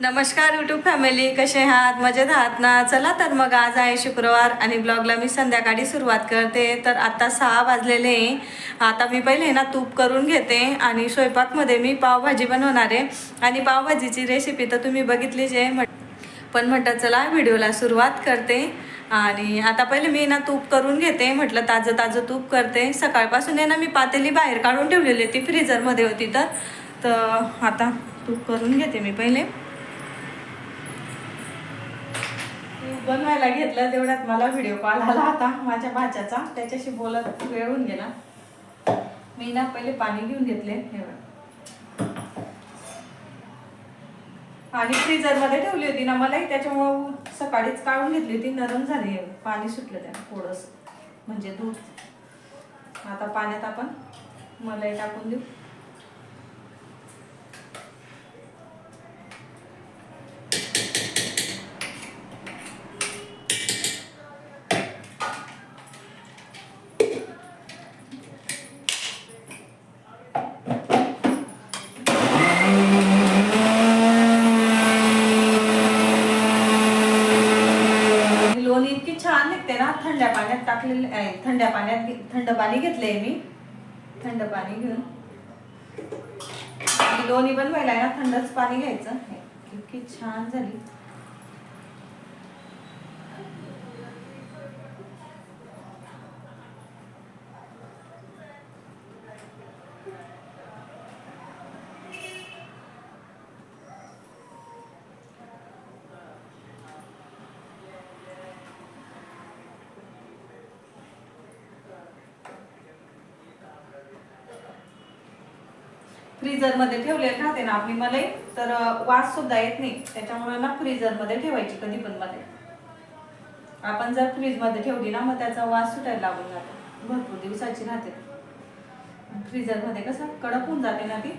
नमस्कार YouTube family कसे आहात? मजेत आहात ना? चला तर मग आज आहे शुक्रवार आणि ब्लॉगला मी संध्याकाळी सुरुवात करते. तर आता सहा वाजलेले आहे. आता मी पहिले ना तूप करून घेते आणि स्वयंपाकमध्ये मी पावभाजी बनवणार आहे. आणि पावभाजीची रेसिपी तर तुम्ही बघितलीच आहे. म्हट- पण म्हटलं चला व्हिडिओला सुरुवात करते. आणि आता पहिले मी ना तूप करून घेते. म्हटलं ताजं ताजं तूप करते. सकाळपासून आहे ना मी पातेली बाहेर काढून ठेवलेली ती फ्रीजरमध्ये होती तर. तर आता तूप करून घेते मी पहिले तूप बनवायला घेतलं तेवढ्यात मला व्हिडिओ कॉल आला होता माझ्या भाच्याचा. त्याच्याशी बोलत वेळ होऊन गेला. मी ना पहिले पाणी घेऊन घेतले हे आणि फ्रीजरमध्ये ठेवली होती ना मलाही त्याच्यामुळं सकाळीच काढून घेतली होती नरम झाली पाणी सुटलं त्या थोडस म्हणजे दूध. आता पाण्यात आपण मलाई टाकून देऊ आणि लोणी इतकी छान निघते ना थंड्या पाण्यात टाकलेले थंड थंड्या पाण्यात थंड पाणी घेतलंय मी. थंड पाणी घेऊन. दोन्ही बनवायला ना थंडच पाणी घ्यायचं. इतकी छान झाली. फ्रीजरमध्ये राहते ना आपली मलाई तर वास सुद्धा येत नाही. त्याच्यामुळे ना फ्रीजरमध्ये ठेवायची कधी पण मध्ये आपण जर फ्रीजमध्ये ठेवली ना मग त्याचा वास सुटायला लागून जातो. भरपूर दिवसाची राहते. फ्रीजरमध्ये कसं कडक होऊन जाते ना ती.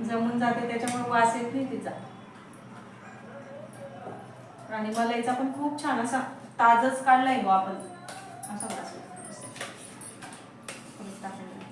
जमून जाते त्याच्यामुळे वास येत नाही तिचा. आणि मलाईचा पण खूप छान असा ताजच काढलाय गो आपण असा वास येतो. परत टाकायला लागते.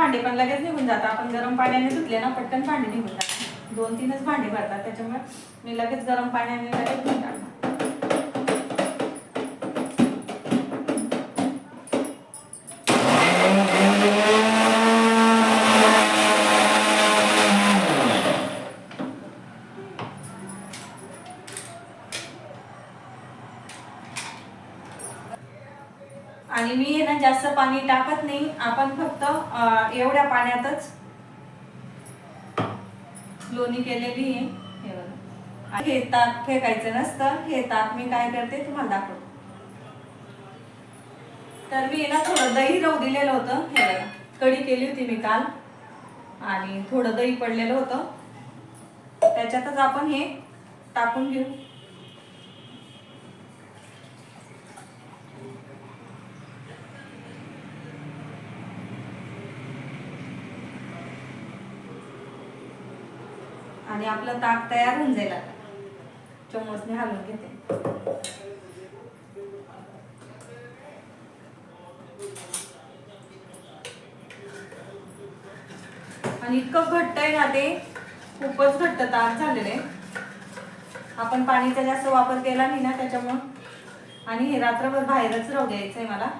भांडे पण लगेच निघून जातात. आपण गरम पाण्याने धुतले ना पटकन भांडे निघून जातात. दोन तीनच भांडे भरतात त्याच्यामुळे मी लगेच गरम पाण्याने लगेच धुवून टाकणार आणि मी ना जास्त पाणी टाकत नाही आपण फक्त एवढ्या पाण्यातच लोणी केलेली आहे. हे बघा. हे ताक फेकायचं नसतं. हे ताक मी काय करते तुम्हाला दाखवते. तर मी ना थोडं दही राहू दिलेलं होतं. हे बघा. कढी केली होती मी काल. आणि थोडं दही पडलेलं होतं. त्याच्यातच आपण हे टाकून घेऊ. आणि आपलं ताक तयार होऊन जाईल आता. चम्मचने हलवून घेते. आणि इतकं घट्ट आहे ना ते खूपच घट्ट ताक झालेलं आहे. आपण पाणीचा जास्त वापर केला नाही ना त्याच्यामुळं. आणि हे रात्रभर बाहेरच राहू द्यायचं आहे मला.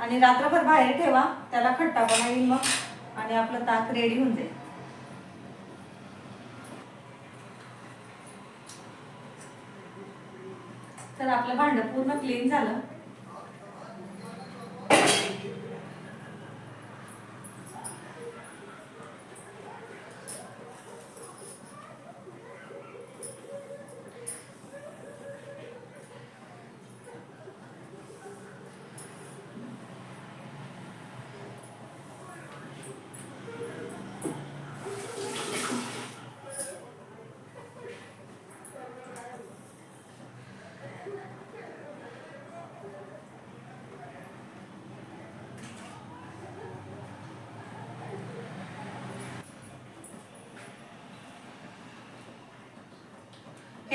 आणि रात्रभर बाहेर ठेवा त्याला खट्टापणा येईल मग. आणि आपलं ताक रेडी होऊन जाईल. तर आपलं भांडं पूर्ण क्लीन झालं.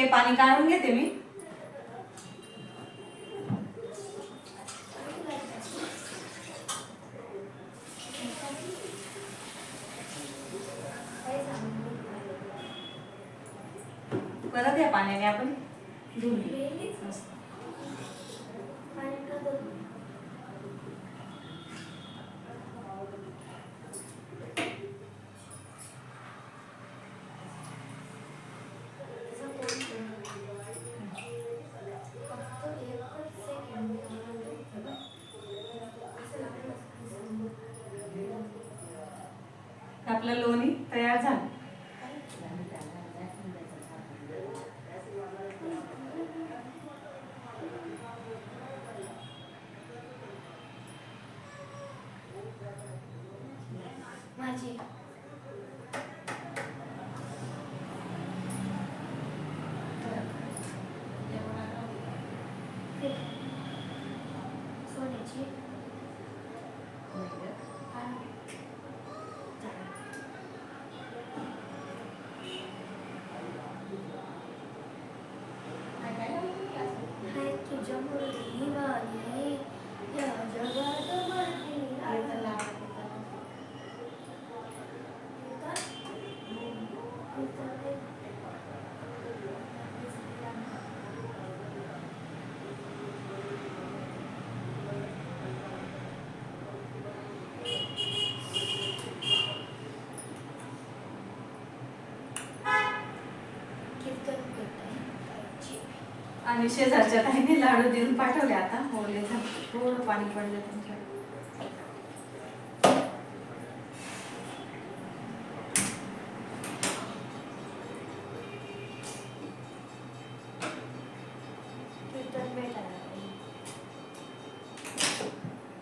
हे पाणी काढून घेते मी. परत या पाण्याने आपण धुवून घेऊ. मस्त. आपलं लोणी तयार झालं. माझी. हाय तुझ्या मुरली या जगात आणि शेजारच्या ताईने लाडू देऊन पाठवले आता. झाले थोडं पाणी पडलं त्यांच्या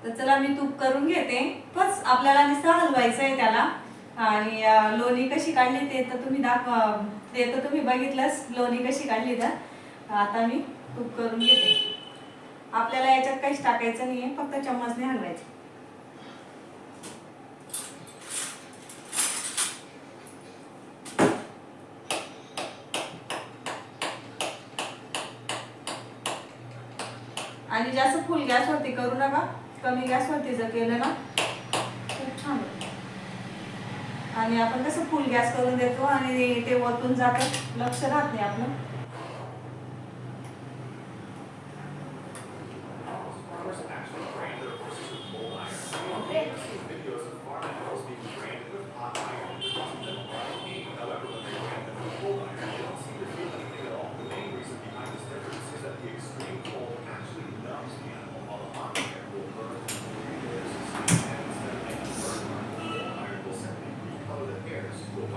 तर चला मी तूप करून घेते. बस आपल्याला नुसतं हलवायचं आहे त्याला. आणि लोणी कशी काढली ते तर तुम्ही दाखवा ते तर तुम्ही बघितलंच. लोणी कशी काढली तर. आता मी तूप करून घेते. आपल्याला याच्यात काहीच टाकायचं नाही आहे फक्त चम्मचने हलवायचं. आणि जास्त फुल गॅसवरती करू नका कमी गॅसवरती जर केलं ना खूप छान आणि आपण कसं फुल गॅस करून देतो आणि ते वरतून जातं लक्ष राहत नाही आपलं.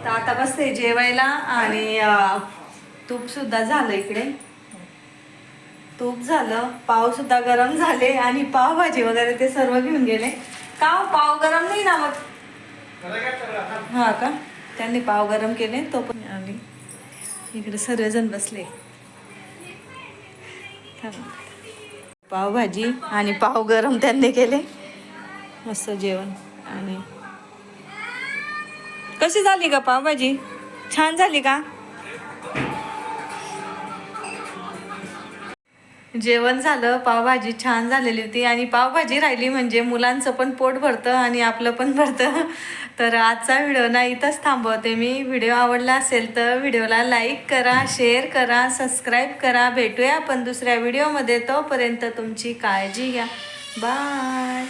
तर आता बसते जेवायला आणि तूप सुद्धा झालं इकडे. तूप झालं पाव सुद्धा गरम झाले आणि पावभाजी वगैरे ते सर्व घेऊन गेले. का पाव गरम नाही ना मग. हा का? त्यांनी पाव गरम केले तो पण आणि इकडे सर्वजण बसले. पावभाजी आणि पाव गरम त्यांनी केले. मस्त जेवण आणि कशी झाली का पावभाजी? छान झाली का? जेवण झालं पावभाजी छान झालेली होती आणि पावभाजी राहिली म्हणजे मुलांचं पण पोट भरतं आणि आपलं पण भरतं. तर आजचा व्हिडिओ ना इथंच थांबवते मी. व्हिडिओ आवडला असेल तर व्हिडिओला लाईक करा शेअर करा सबस्क्राईब करा. भेटूया आपण दुसऱ्या व्हिडिओमध्ये. तोपर्यंत तुमची काळजी घ्या. बाय.